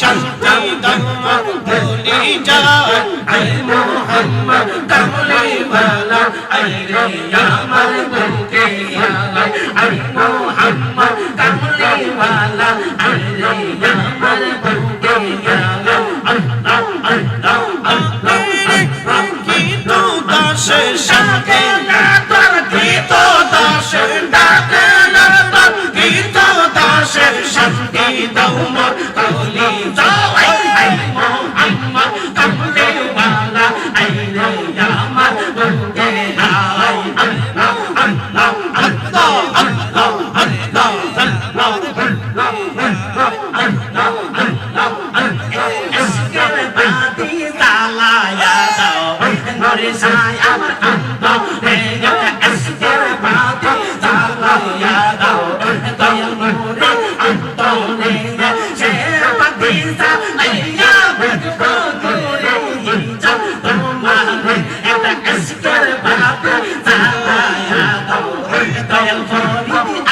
সন্তান ভুলে যান মোহাম্মদ কমলি বালা। আরে আমার não linda, amada,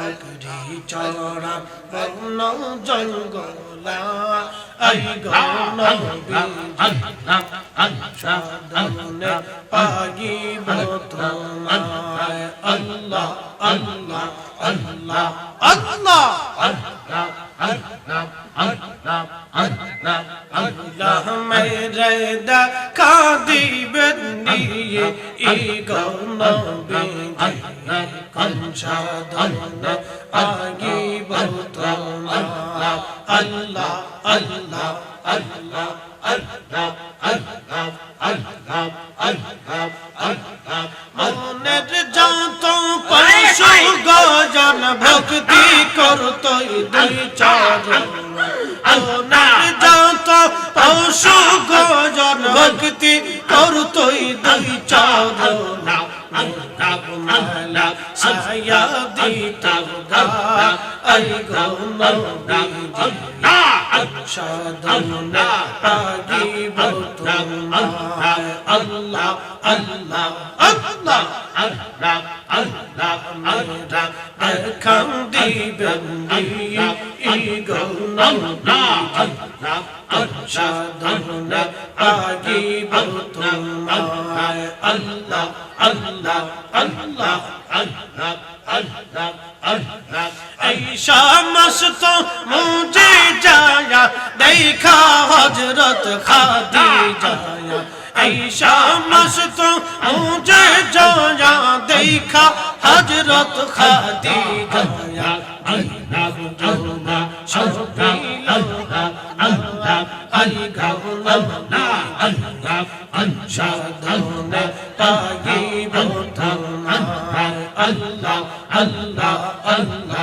আল্লাহ আল্লাহ বকরি চড়া বন জঙ্গলা আই গন পাগিব তোমায় আল্লাহ আল্লাহ আল্লাহ আল্লাহ আল্লাহ মেরে দেখা দিবেন নিয়ে এই গৌনবী কনসাধন আগিব তোমার আল্লাহ ভক্তি করতই দুই মনের টাকা তাও সুগজন ভক্তি তোর তুই দুই চরণা আল্লাহ মালা সায়া দিতা গালা আই গাউনা আল্লাহ আচ্ছাদনা আগি বতুনা আশাদুনা আগিবু তোমায় আল্লাহ আল্লাহ আল্লাহ আল্লাহ আল্লাহ আল্লাহ আইশা মস্ত মুঝে যায়া দেখা হযরত আল্লাহ আল্লাহ আল্লাহ আল্লাহ সাধনে পাইব তোমার আল্লাহ আল্লাহ আল্লাহ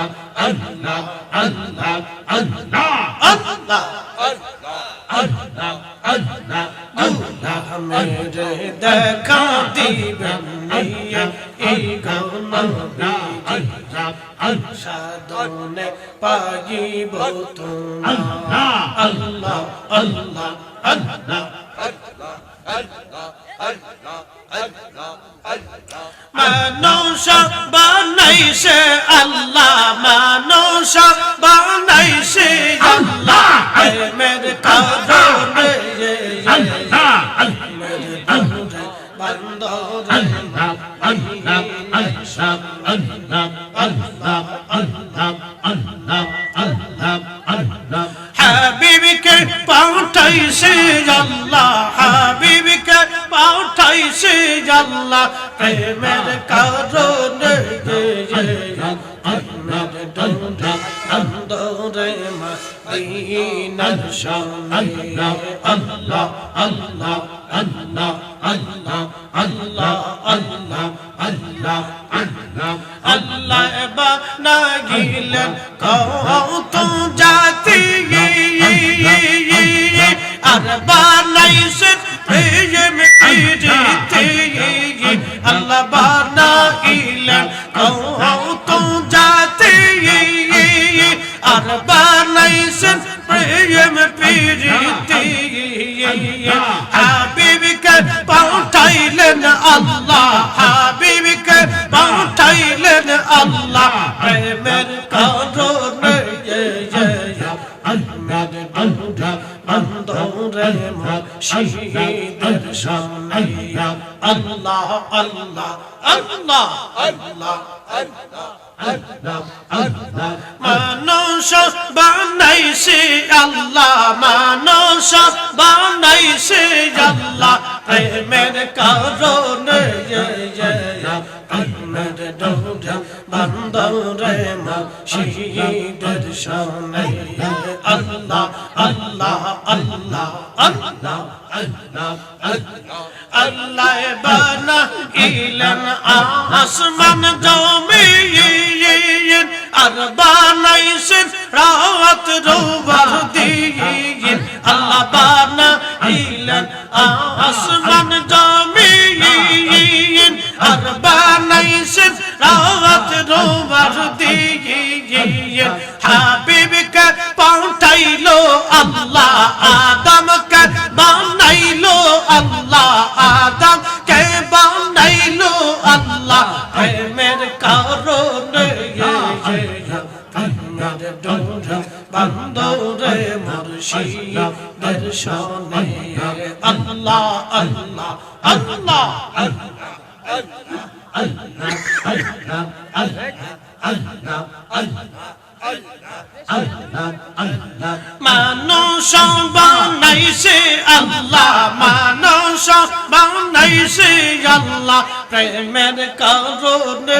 আল্লাহ আল্লাহ আল্লাহ আল্লাহ আল্লাহ আল্লাহ আল্লাহ মেরে দেখা দিবেন নিয়ে এই গৌনবী আল্লাহ সাধনে পাইব আল্লাহ আল্লাহ আল্লাহ আল্লাহ মানুষ বানাইছে আল্লাহ মদিনার সামনে আল্লাহ আল্লাহ আল্লাহ আল্লাহ আল্লাহ আল্লাহ আল্লাহ আল্লাহ আল্লাহ বানা গিলেন কত জাতি আর বানাইছেন আল্লাহ আল্লাহ আল্লাহ আল্লাহ আল্লাহ মানুষ বানাইছে আল্লাহ মানুষ বানাইছে আল্লাহ প্রেমের কারণে প্রেমের দৌড়ে বান্দরে মুর্শিদের সামনে আল্লাহ আল্লাহ আল্লাহ আল্লাহ আল্লাহ আল্লাহ আল্লাহ বানা ইলেন আসমান জমিন আর বানাইছেন রাত রোবার আল্লাহ আল্লাহ আল্লাহ মানুষ বানাইছে আল্লাহ মানুষ বানাইছে আল্লাহ প্রেমের কারণে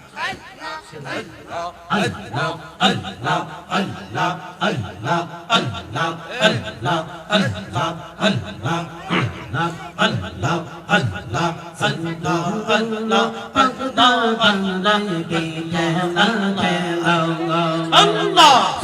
Allah